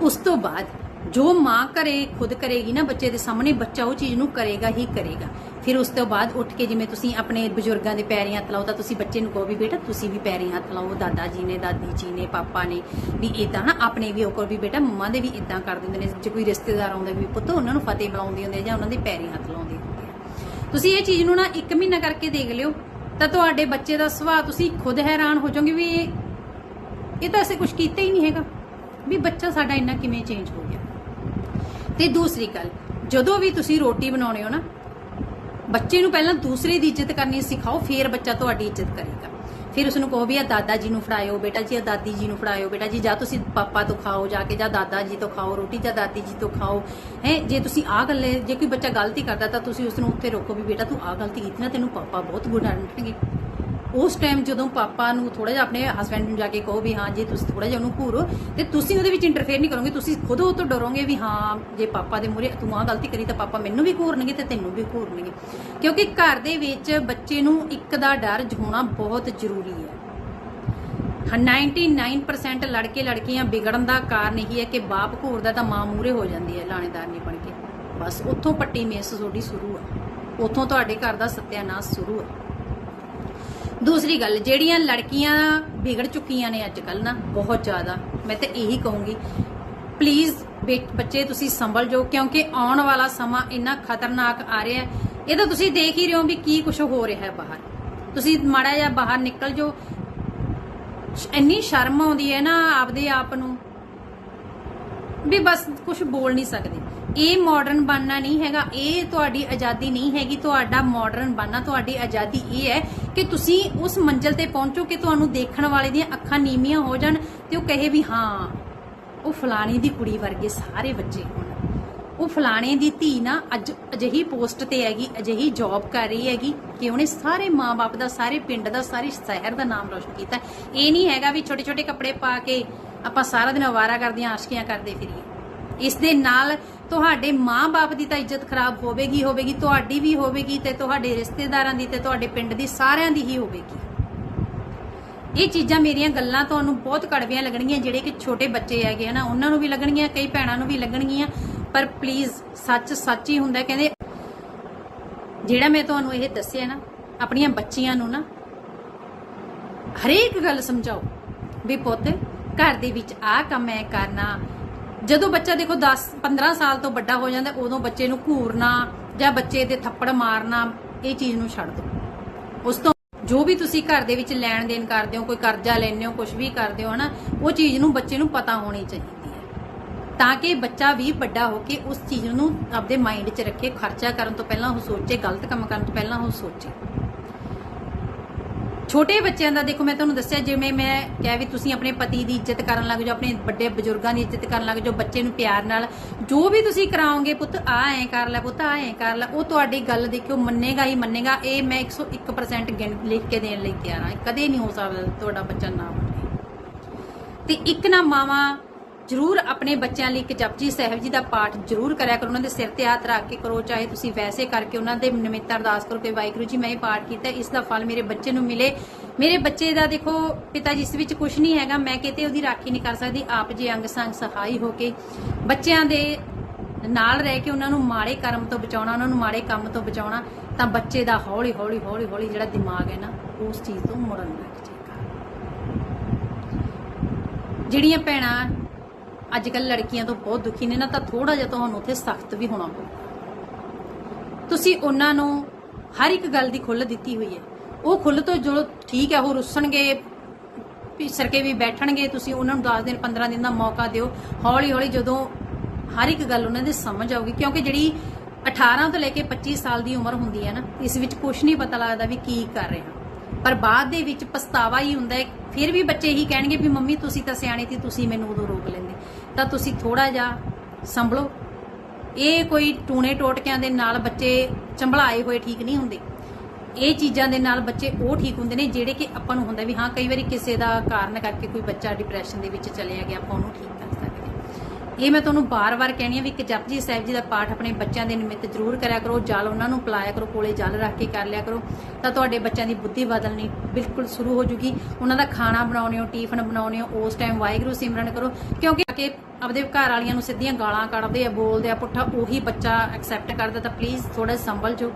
ਉਸ ਤੋਂ ਬਾਅਦ ਜੋ ਮਾਂ ਕਰੇ, ਖੁਦ ਕਰੇਗੀ ਨਾ, ਬੱਚੇ ਦੇ ਸਾਹਮਣੇ ਬੱਚਾ ਉਹ ਚੀਜ਼ ਨੂੰ ਕਰੇਗਾ ਹੀ ਕਰੇਗਾ। ਫਿਰ ਉਸ ਤੋਂ ਬਾਅਦ ਉੱਠ ਕੇ ਜਿਵੇਂ ਤੁਸੀਂ ਆਪਣੇ ਬਜ਼ੁਰਗਾਂ ਦੇ ਪੈਰੀਂ ਹੱਥ ਲਾਓ ਤਾਂ ਤੁਸੀਂ ਬੱਚੇ ਨੂੰ ਕਹੋ ਵੀ ਬੇਟਾ ਤੁਸੀਂ ਵੀ ਪੈਰੀਂ ਹੱਥ ਲਾਓ, ਦਾਦਾ ਜੀ ਨੇ, ਦਾਦੀ ਜੀ ਨੇ, ਪਾਪਾ ਨੇ, ਵੀ ਇਦਾਂ ਨਾ ਆਪਣੇ ਵੀ ਉਹ ਕੋਲ ਵੀ ਬੇਟਾ ਮੰਮਾ ਦੇ ਵੀ ਇਦਾਂ ਕਰ ਦਿੰਦੇ ਨੇ, ਜੇ ਕੋਈ ਰਿਸ਼ਤੇਦਾਰ ਆਉਂਦਾ ਵੀ ਪੁੱਤ ਉਹਨਾਂ ਨੂੰ ਫਤਿਹ ਬੁਲਾਉਂਦੇ ਹੁੰਦੇ ਜਾਂ ਉਹਨਾਂ ਦੇ ਪੈਰੀਂ ਹੱਥ ਲਾਉਂਦੇ ਹੁੰਦੇ ਆ। ਤੁਸੀਂ ਇਹ ਚੀਜ਼ ਨੂੰ ਨਾ 1 ਮਹੀਨਾ ਕਰਕੇ ਦੇਖ ਲਿਓ, ਤਾਂ ਤੁਹਾਡੇ ਬੱਚੇ ਦਾ ਸੁਭਾਅ ਤੁਸੀਂ ਖੁਦ ਹੈਰਾਨ ਹੋ ਜਾਓਗੇ ਵੀ ਇਹ ਇਹ ਤਾਂ ਅਸੀਂ ਕੁਝ ਕੀਤਾ ਹੀ ਨਹੀਂ ਹੈਗਾ। ਵੀ ਬੱਚਾ ਸਾਡਾ ਇੰਨਾ ਕਿਵੇਂ ਚੇਂਜ ਹੋ ਗਿਆ। ਤੇ ਦੂਸਰੀ ਗੱਲ, ਜਦੋਂ ਵੀ ਤੁਸੀਂ ਰੋਟੀ ਬਣਾਉਣੇ ਹੋ ਨਾ, ਬੱਚੇ ਨੂੰ ਪਹਿਲਾਂ ਦੂਸਰੇ ਦੀ ਇੱਜ਼ਤ ਕਰਨੀ ਸਿਖਾਓ, ਫਿਰ ਬੱਚਾ ਤੁਹਾਡੀ ਇੱਜ਼ਤ ਕਰੇਗਾ। ਫਿਰ ਉਸ ਨੂੰ ਕਹੋ ਵੀ ਆ ਦਾਦਾ ਜੀ ਨੂੰ ਫੜਾਇਓ, ਬੇਟਾ ਜੀ ਆ ਦਾਦੀ ਜੀ ਨੂੰ ਫੜਾਇਓ, ਬੇਟਾ ਜੀ ਜਾਂ ਤੁਸੀਂ ਪਾਪਾ ਤੋਂ ਖਾਓ ਜਾ ਕੇ, ਜਾਂ ਦਾਦਾ ਜੀ ਤੋਂ ਖਾਓ, ਰੋਟੀ ਜਾਂ ਦਾਦੀ ਜੀ ਤੋਂ ਖਾਓ। ਹੈ, ਜੇ ਤੁਸੀਂ ਆ ਗੱਲੇ, ਜੇ ਕੋਈ ਬੱਚਾ ਗਲਤੀ ਕਰਦਾ ਤਾਂ ਤੁਸੀਂ ਉਸ ਨੂੰ ਉੱਥੇ ਰੋਕੋ ਵੀ ਬੇਟਾ ਤੂੰ ਆ ਗਲਤੀ ਕੀਤੀ ਨਾ ਤੈਨੂੰ ਪਾਪਾ ਬਹੁਤ ਗੁੱਡ ਡਾਂਟਣਗੇ ਉਸ ਟਾਈਮ ਜਦੋਂ ਪਾਪਾ ਨੂੰ ਥੋੜਾ ਜਿਹਾ ਆਪਣੇ ਹਸਬੰਡ ਨੂੰ ਜਾ ਕੇ ਕਹੋ ਵੀ ਹਾਂ ਜੇ ਤੁਸੀਂ ਥੋੜਾ ਜਿਹਾ ਉਹਨੂੰ ਘੂਰੋ ਤੇ ਤੁਸੀਂ ਉਹਦੇ ਵਿੱਚ ਇੰਟਰਫੇਅਰ ਨਹੀਂ ਕਰੋਗੇ ਤੁਸੀਂ ਖੁਦ ਉਹ ਤੋਂ ਡਰੋਗੇ ਵੀ ਹਾਂ ਜੇ ਪਾਪਾ ਦੇ ਮੂਹਰੇ ਤੂੰ ਆਹ ਗਲਤੀ ਕਰੀ ਤਾਂ ਪਾਪਾ ਮੈਨੂੰ ਵੀ ਘੂਰਨਗੇ ਤੇ ਤੈਨੂੰ ਵੀ ਘੂਰਨਗੇ। ਕਿਉਂਕਿ ਘਰ ਦੇ ਵਿੱਚ ਬੱਚੇ ਨੂੰ ਇੱਕ ਦਾ ਡਰ ਹੋਣਾ ਬਹੁਤ ਜ਼ਰੂਰੀ ਹੈ। ਹਾਂ, 99% ਲੜਕੇ ਲੜਕੀਆਂ ਵਿਗੜਨ ਦਾ ਕਾਰਨ ਇਹੀ ਹੈ ਕਿ ਬਾਪ ਘੂਰਦਾ ਤਾਂ ਮਾਂ ਮੂਹਰੇ ਹੋ ਜਾਂਦੀ ਹੈ ਲਾਣੇਦਾਰ ਨਹੀਂ ਬਣ ਕੇ। ਬਸ ਉੱਥੋਂ ਪੱਟੀ ਮੇਸ ਤੁਹਾਡੀ ਸ਼ੁਰੂ ਆ। ਉੱਥੋਂ ਤੁਹਾਡੇ ਘਰ ਦਾ ਸਤਿਆਨਾਸ਼ ਸ਼ੁਰੂ ਆ। ਦੂਸਰੀ ਗੱਲ, ਜਿਹੜੀਆਂ ਲੜਕੀਆਂ ਵਿਗੜ ਚੁੱਕੀਆਂ ਨੇ ਅੱਜ ਕੱਲ ਨਾ, ਬਹੁਤ ਜ਼ਿਆਦਾ। ਮੈਂ ਤਾਂ ਇਹੀ ਕਹੂੰਗੀ ਪਲੀਜ਼ ਬੱਚੇ ਤੁਸੀਂ ਸੰਭਲ ਜਾਓ, ਕਿਉਂਕਿ ਆਉਣ ਵਾਲਾ ਸਮਾਂ ਇੰਨਾ ਖਤਰਨਾਕ ਆ ਰਿਹਾ ਹੈ। ਇਹ ਤਾਂ ਤੁਸੀਂ ਦੇਖ ਹੀ ਰਹੇ ਹੋ ਵੀ ਕੀ ਕੁਝ ਹੋ ਰਿਹਾ ਹੈ ਬਾਹਰ। ਤੁਸੀਂ ਮਾੜਾ ਜਿਹਾ ਬਾਹਰ ਨਿਕਲ ਜਾਓ। ਇੰਨੀ ਸ਼ਰਮ ਆਉਂਦੀ ਹੈ ਨਾ ਆਪਦੇ ਆਪ ਨੂੰ ਵੀ ਬਸ ਕੁਝ ਬੋਲ ਨਹੀਂ ਸਕਦੇ। ਇਹ ਮਾਡਰਨ ਬਣਨਾ ਨਹੀਂ ਹੈਗਾ, ਇਹ ਤੁਹਾਡੀ ਆਜ਼ਾਦੀ ਨਹੀਂ ਹੈਗੀ, ਤੁਹਾਡਾ ਮਾਡਰਨ ਬਣਨਾ, ਤੁਹਾਡੀ ਆਜ਼ਾਦੀ ਇਹ ਹੈ ਕਿ ਤੁਸੀਂ ਉਸ ਮੰਜ਼ਲ ਤੇ ਪਹੁੰਚੋ ਕਿ ਤੁਹਾਨੂੰ ਦੇਖਣ ਵਾਲੇ ਦੀਆਂ ਅੱਖਾਂ ਨੀਵੀਆਂ ਹੋ ਜਾਣ ਤੇ ਉਹ ਕਹੇ ਵੀ ਹਾਂ, ਉਹ ਫਲਾਣੀ ਦੀ ਕੁੜੀ ਵਰਗੇ ਸਾਰੇ ਬੱਚੇ ਹੋਣ। ਉਹ ਫਲਾਣੇ ਦੀ ਧੀ ਨਾ ਅੱਜ ਅਜਿਹੀ ਪੋਸਟ ਤੇ ਹੈਗੀ, ਅਜਿਹੀ ਜੌਬ ਕਰ ਰਹੀ ਹੈਗੀ ਕਿ ਉਹਨੇ ਸਾਰੇ ਮਾਪੇ ਦਾ, ਸਾਰੇ ਪਿੰਡ ਦਾ, ਸਾਰੇ ਸ਼ਹਿਰ ਦਾ ਨਾਮ ਰੋਸ਼ਨ ਕੀਤਾ। ਇਹ ਨਹੀਂ ਹੈਗਾ ਵੀ ਛੋਟੇ ਛੋਟੇ ਕੱਪੜੇ ਪਾ ਕੇ ਆਪਾਂ ਸਾਰਾ ਦਿਨ ਅਵਾਰਾ ਕਰਦੀਆਂ, ਆਸ਼ਕੀਆਂ ਕਰਦੇ ਫਿਰੀਏ। ਇਸ ਦੇ ਨਾਲ ਤੁਹਾਡੇ ਮਾਂ-ਬਾਪ ਦੀ ਤਾਂ ਇੱਜ਼ਤ ਖਰਾਬ ਹੋਵੇਗੀ ਹੋਵੇਗੀ, ਤੁਹਾਡੀ ਵੀ ਹੋਵੇਗੀ ਤੇ ਤੁਹਾਡੇ ਰਿਸ਼ਤੇਦਾਰਾਂ ਦੀ ਤੇ ਤੁਹਾਡੇ ਪਿੰਡ ਦੀ ਸਾਰਿਆਂ ਦੀ ਹੀ ਹੋਵੇਗੀ। ਇਹ ਚੀਜ਼ਾਂ ਮੇਰੀਆਂ ਗੱਲਾਂ ਤੁਹਾਨੂੰ ਬਹੁਤ ਕੜਵੀਆਂ ਲੱਗਣਗੀਆਂ, ਜਿਹੜੇ ਕਿ ਛੋਟੇ ਬੱਚੇ ਹੈਗੇ ਆ ਨਾ, ਉਹਨਾਂ ਨੂੰ ਵੀ ਲੱਗਣਗੀਆਂ, ਕਈ ਭੈਣਾਂ ਨੂੰ ਵੀ ਲੱਗਣਗੀਆਂ। ਪਰ ਪਲੀਜ਼ ਸੱਚ ਸੱਚ ਹੀ ਹੁੰਦਾ, ਕਹਿੰਦੇ ਜਿਹੜਾ ਮੈਂ ਤੁਹਾਨੂੰ ਇਹ ਦੱਸਿਆ ਨਾ, ਆਪਣੀਆਂ ਬੱਚੀਆਂ ਨੂੰ ਨਾ, ਹਰੇਕ ਗੱਲ ਸਮਝਾਓ। ਵੀ ਪੁੱਤ ਘਰ ਦੇ ਵਿੱਚ ਆਹ ਕੰਮ ਐ ਕਰਨਾ। ਜਦੋਂ ਬੱਚਾ ਦੇਖੋ 10 15 ਸਾਲ ਤੋਂ ਵੱਡਾ ਹੋ ਜਾਂਦਾ, ਉਦੋਂ ਬੱਚੇ ਨੂੰ ਘੂਰਨਾ ਜਾਂ ਬੱਚੇ ਦੇ ਥੱਪੜ ਮਾਰਨਾ, ਇਹ ਚੀਜ਼ ਨੂੰ ਛੱਡ ਦਿਓ ਉਸ ਤੋਂ ਜੋ ਵੀ ਤੁਸੀਂ ਘਰ ਦੇ ਵਿੱਚ ਲੈਣ ਦੇਣ ਕਰਦੇ ਹੋ, ਕੋਈ ਕਰਜ਼ਾ ਲੈਂਦੇ ਹੋ ਕੁਝ ਵੀ ਕਰਦੇ ਹੋ ਹਨਾ, ਉਹ ਚੀਜ਼ ਨੂੰ ਬੱਚੇ ਨੂੰ ਪਤਾ ਹੋਣੀ ਚਾਹੀਦੀ ਹੈ ਤਾਂ ਕਿ ਬੱਚਾ ਵੀ ਵੱਡਾ ਹੋ ਕੇ ਉਸ ਚੀਜ਼ ਨੂੰ ਆਪਦੇ ਮਾਈਂਡ 'ਚ ਰੱਖੇ, ਖਰਚਾ ਕਰਨ ਤੋਂ ਪਹਿਲਾਂ ਉਹ ਸੋਚੇ, ਗਲਤ ਕੰਮ ਕਰਨ ਤੋਂ ਪਹਿਲਾਂ ਉਹ ਸੋਚੇ। ਛੋਟੇ ਬੱਚਿਆਂ ਦਾ ਦੇਖੋ, ਮੈਂ ਤੁਹਾਨੂੰ ਦੱਸਿਆ, ਜਿਵੇਂ ਮੈਂ ਕਿਹਾ ਵੀ ਤੁਸੀਂ ਆਪਣੇ ਪਤੀ ਦੀ ਇੱਜ਼ਤ ਕਰਨ ਲੱਗ ਜਾਓ, ਆਪਣੇ ਵੱਡੇ ਬਜ਼ੁਰਗਾਂ ਦੀ ਇੱਜ਼ਤ ਕਰਨ ਲੱਗ ਜਾਓ, ਬੱਚੇ ਨੂੰ ਪਿਆਰ ਨਾਲ, ਜੋ ਵੀ ਤੁਸੀਂ ਕਰਾਓਗੇ ਪੁੱਤ, ਆ ਐ ਕਰ ਲੈ ਪੁੱਤ, ਆ ਐ ਕਰ ਲੈ, ਉਹ ਤੁਹਾਡੀ ਗੱਲ ਦੇਖਿਓ, ਮੰਨੇਗਾ ਹੀ ਮੰਨੇਗਾ, ਇਹ ਮੈਂ 101% ਗਿਣ, ਲਿਖ ਕੇ ਦੇਣ ਲਈ ਤਿਆਰ ਹਾਂ ਕਦੇ ਨਹੀਂ ਹੋ ਸਕਦਾ ਤੁਹਾਡਾ ਬੱਚਾ ਨਾ ਮੰਨੇ। ਤੇ ਇੱਕ ਨਾ ਮਾਵਾ ਜਰੂਰ ਆਪਣੇ ਬੱਚਿਆਂ ਲਈ ਇੱਕ ਜਪਜੀ ਸਾਹਿਬ ਜੀ ਦਾ ਪਾਠ ਜਰੂਰ ਕਰਿਆ ਕਰੋ। ਉਹਨਾਂ ਦੇ ਸਿਰ ਤੇ ਹੱਥ ਰੱਖ ਕੇ ਕਰੋ, ਚਾਹੇ ਤੁਸੀਂ ਵੈਸੇ ਕਰਕੇ ਉਹਨਾਂ ਦੇ ਨਿਮਿਤ ਅਰਦਾਸ ਕਰੋ ਕਿ ਵਾਹਿਗੁਰੂ ਜੀ, ਮੈਂ ਇਹ ਪਾਠ ਕੀਤਾ, ਇਸ ਦਾ ਫਲ ਮੇਰੇ ਬੱਚੇ ਨੂੰ ਮਿਲੇ। ਮੇਰੇ ਬੱਚੇ ਦਾ ਦੇਖੋ, ਪਿਤਾ ਜੀ ਵਿੱਚ ਕੁਝ ਨਹੀਂ ਹੈਗਾ, ਮੈਂ ਕਿਤੇ ਉਹਦੀ ਰਾਖੀ ਨਹੀਂ ਕਰ ਸਕਦੀ। ਆਪ ਜੀ ਅੰਗ ਸੰਗ ਸਹਾਈ ਹੋ ਕੇ ਬੱਚਿਆਂ ਦੇ ਨਾਲ ਰਹਿ ਕੇ ਉਹਨਾਂ ਨੂੰ ਮਾੜੇ ਕਰਮ ਤੋਂ ਬਚਾਉਣਾ, ਉਹਨਾਂ ਨੂੰ ਮਾੜੇ ਕੰਮ ਤੋਂ ਬਚਾਉਣਾ, ਤਾਂ ਬੱਚੇ ਦਾ ਹੌਲੀ ਹੌਲੀ ਹੌਲੀ ਹੌਲੀ ਜਿਹੜਾ ਦਿਮਾਗ ਹੈ ਨਾ, ਉਸ ਚੀਜ਼ ਤੋਂ ਮੁੜਨ ਲੱਗ ਜਾਏਗਾ ਜਿਹੜੀਆਂ ਭੈਣਾਂ ਅੱਜ ਕੱਲ ਲੜਕੀਆਂ ਤੋਂ ਬਹੁਤ ਦੁਖੀ ਨੇ, ਨਾ ਤਾਂ ਥੋੜਾ ਜਿਹਾ ਤੁਹਾਨੂੰ ਉੱਥੇ ਸਖਤ ਵੀ ਹੋਣਾ ਪਊ। ਤੁਸੀਂ ਉਹਨਾਂ ਨੂੰ ਹਰ ਇੱਕ ਗੱਲ ਦੀ ਖੁੱਲ੍ਹ ਦਿੱਤੀ ਹੋਈ ਹੈ। ਉਹ ਖੁੱਲ੍ਹ ਤੋਂ ਜੋ ਠੀਕ ਹੈ, ਉਹ ਰੁੱਸਣਗੇ ਪਿਸਰ ਕੇ ਵੀ ਬੈਠਣਗੇ, ਤੁਸੀਂ ਉਹਨਾਂ ਨੂੰ 10 ਦਿਨ 15 ਦਿਨ ਦਾ ਮੌਕਾ ਦਿਓ। ਹੌਲੀ ਹੌਲੀ ਜਦੋਂ ਹਰ ਇੱਕ ਗੱਲ ਉਹਨਾਂ ਦੀ ਸਮਝ ਆਊਗੀ, ਕਿਉਂਕਿ ਜਿਹੜੀ 18 ਤੋਂ ਲੈ ਕੇ 25 ਸਾਲ ਦੀ ਉਮਰ ਹੁੰਦੀ ਹੈ ਨਾ, ਇਸ ਵਿੱਚ ਕੁਝ ਨਹੀਂ ਪਤਾ ਲੱਗਦਾ ਵੀ ਕੀ ਕਰ ਰਹੇ ਹਾਂ ਪਰ ਬਾਅਦ ਦੇ ਵਿੱਚ ਪਛਤਾਵਾ ਹੀ ਹੁੰਦਾ ਹੈ। ਫਿਰ ਵੀ ਬੱਚੇ ਹੀ ਕਹਿਣਗੇ ਵੀ, ਮੰਮੀ, ਤੁਸੀਂ ਤਾਂ ਸਿਆਣੇ ਸੀ, ਤੁਸੀਂ ਮੈਨੂੰ ਉਦੋਂ ਰੋਕ ਲੈਂਦੇ। ਤਾਂ ਤੁਸੀਂ ਥੋੜਾ ਜਿਹਾ ਸੰਭਲੋ। ਇਹ ਕੋਈ ਟੂਣੇ ਟੋਟਕਿਆਂ ਦੇ ਨਾਲ ਬੱਚੇ ਚੰਬਲਾਏ ਹੋਏ ਠੀਕ ਨਹੀਂ ਹੁੰਦੇ। ਇਹ ਚੀਜ਼ਾਂ ਦੇ ਨਾਲ ਬੱਚੇ ਉਹ ਠੀਕ ਹੁੰਦੇ ਨੇ ਜਿਹੜੇ ਕਿ ਆਪਾਂ ਨੂੰ ਹੁੰਦਾ ਵੀ ਹਾਂ, ਕਈ ਵਾਰੀ ਕਿਸੇ ਦਾ ਕਾਰਨ ਕਰਕੇ ਕੋਈ ਬੱਚਾ ਡਿਪਰੈਸ਼ਨ ਦੇ ਵਿੱਚ ਚਲਿਆ ਗਿਆ, ਆਪਾਂ ਉਹਨੂੰ ਠੀਕ ਕਰ ਸਕਦੇ ਇਹ ਮੈਂ ਤੁਹਾਨੂੰ ਬਾਰ-ਬਾਰ ਕਹਿਣੀ ਆ ਵੀ ਇੱਕ ਜਪਜੀ ਸਾਹਿਬ ਜੀ ਦਾ ਪਾਠ ਆਪਣੇ ਬੱਚਿਆਂ ਦੇ ਨਿਮਿਤ ਜ਼ਰੂਰ ਕਰਿਆ ਕਰੋ, ਜਲ ਉਹਨਾਂ ਨੂੰ ਪਿਲਾਇਆ ਕਰੋ, ਕੋਲੇ ਜਲ ਰੱਖ ਕੇ ਕਰ ਲਿਆ ਕਰੋ, ਤਾਂ ਤੁਹਾਡੇ ਬੱਚਿਆਂ ਦੀ ਬੁੱਧੀ ਬਦਲਣੀ ਬਿਲਕੁਲ ਸ਼ੁਰੂ ਹੋ ਜੂਗੀ। ਉਹਨਾਂ ਦਾ ਖਾਣਾ ਬਣਾਉਣੇ ਹੋ, ਟੀਫਨ ਬਣਾਉਣੇ ਹੋ, ਉਸ ਟਾਈਮ ਵਾਹਿਗੁਰੂ ਸਿਮਰਨ ਕਰੋ, ਕਿਉਂਕਿ ਕਿ ਆਪਦੇ ਘਰ ਵਾਲੀਆਂ ਨੂੰ ਸਿੱਧੀਆਂ ਗਾਲਾਂ ਕੱਢਦੇ ਆ, ਬੋਲਦੇ ਆ, ਪੁੱਠਾ ਉਹੀ ਬੱਚਾ ਐਕਸੈਪਟ ਕਰਦਾ ਤਾਂ ਪਲੀਜ਼ ਥੋੜਾ ਸੰਭਲ ਜੋ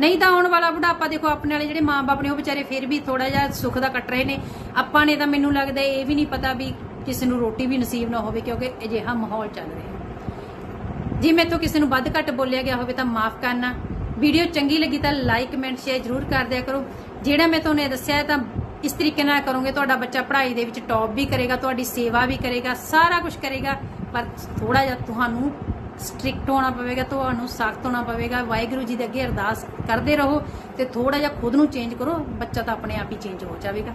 ਨਹੀਂ ਤਾਂ ਆਉਣ ਵਾਲਾ ਬੁਢਾਪਾ ਦੇਖੋ, ਆਪਣੇ ਵਾਲੇ ਜਿਹੜੇ ਮਾਪੇ ਨੇ ਉਹ ਵਿਚਾਰੇ ਫਿਰ ਵੀ ਥੋੜਾ ਜਿਹਾ ਸੁੱਖ ਦਾ ਕੱਟ ਰਹੇ ਨੇ। ਆਪਾਂ ਨੇ ਤਾਂ ਮੈਨੂੰ ਲੱਗਦਾ ਇਹ ਵੀ ਨਹੀਂ ਪਤਾ ਵੀ ਕਿਸੇ ਨੂੰ ਰੋਟੀ ਵੀ ਨਸੀਬ ਨਾ ਹੋਵੇ ਕਿਉਂਕਿ ਅਜਿਹਾ ਮਾਹੌਲ ਚੱਲ ਰਿਹਾ ਜੇ ਮੈਥੋਂ ਕਿਸੇ ਨੂੰ ਵੱਧ ਘੱਟ ਬੋਲਿਆ ਗਿਆ ਹੋਵੇ ਤਾਂ ਮਾਫ ਕਰਨਾ। ਵੀਡੀਓ ਚੰਗੀ ਲੱਗੀ ਤਾਂ ਲਾਈਕ, ਕਮੈਂਟ, ਸ਼ੇਅਰ ਜ਼ਰੂਰ ਕਰ ਦਿਆ ਕਰੋ। ਜਿਹੜਾ ਮੈਂ ਤੁਹਾਨੂੰ ਇਹ ਦੱਸਿਆ ਤਾਂ ਇਸ ਤਰੀਕੇ ਨਾਲ ਕਰੋਗੇ। ਤੁਹਾਡਾ ਬੱਚਾ ਪੜ੍ਹਾਈ ਦੇ ਵਿੱਚ ਟੌਪ ਵੀ ਕਰੇਗਾ, ਤੁਹਾਡੀ ਸੇਵਾ ਵੀ ਕਰੇਗਾ, ਸਾਰਾ ਕੁਝ ਕਰੇਗਾ। ਪਰ ਥੋੜਾ ਜਿਹਾ ਤੁਹਾਨੂੰ ਸਟ੍ਰਿਕਟ ਹੋਣਾ ਪਵੇਗਾ, ਤੁਹਾਨੂੰ ਸਖਤ ਹੋਣਾ ਪਵੇਗਾ। ਵਾਹਿਗੁਰੂ ਜੀ ਦੇ ਅੱਗੇ ਅਰਦਾਸ ਕਰਦੇ ਰਹੋ ਤੇ ਥੋੜਾ ਜਿਹਾ ਖੁਦ ਨੂੰ ਚੇਂਜ ਕਰੋ। ਬੱਚਾ ਤਾਂ ਆਪਣੇ ਆਪ ਹੀ ਚੇਂਜ ਹੋ ਜਾਵੇਗਾ।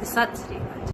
ਤੇ ਸਤਿ ਸ੍ਰੀ ਅਕਾਲ।